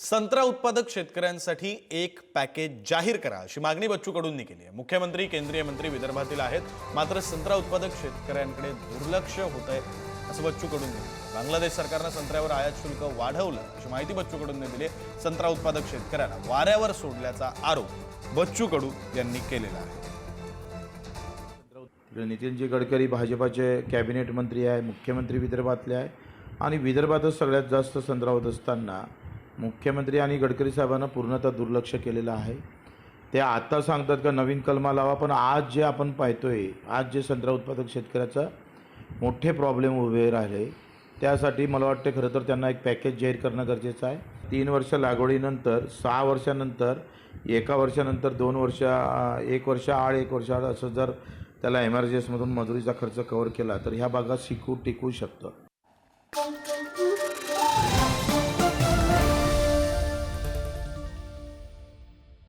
संत्रा उत्पादक शेतकऱ्यांसाठी एक पॅकेज जाहीर करा अशी मागणी बच्चू कडूंनी केली आहे. मुख्यमंत्री केंद्रीय मंत्री विदर्भातील आहेत. मात्र संत्रा उत्पादक शेतकऱ्यांकडे दुर्लक्ष होत आहे असं बच्चू कडूंनी बांगलादेश सरकारनं संत्र्यावर आयात शुल्क वाढवलं अशी माहिती बच्चू कडूंनी दिली आहे. संत्रा उत्पादक शेतकऱ्यांना वाऱ्यावर सोडल्याचा आरोप बच्चू कडू यांनी केलेला आहे. नितीनजी गडकरी भाजपाचे कॅबिनेट मंत्री आहे मुख्यमंत्री विदर्भातले आहे आणि विदर्भातच सगळ्यात जास्त संत्रा होत असताना मुख्यमंत्री आणि गडकरी साहेबांना पूर्णतः दुर्लक्ष केलेलं आहे. ते आता सांगतात का नवीन कलमा लावा पण आज जे आपण पाहतोय आज जे संत्रा उत्पादक शेतकऱ्याचा मोठे प्रॉब्लेम उभे राहिले त्यासाठी मला वाटते खरं तर त्यांना एक पॅकेज जाहीर करणं गरजेचं आहे. तीन वर्ष लागवडीनंतर सहा वर्षानंतर एका वर्षानंतर दोन वर्ष एक वर्ष आड एक वर्ष आड असं जर त्याला एम आर जी एसमधून मजुरीचा खर्च कव्हर केला तर ह्या भागात शिकू टिकू शकतं.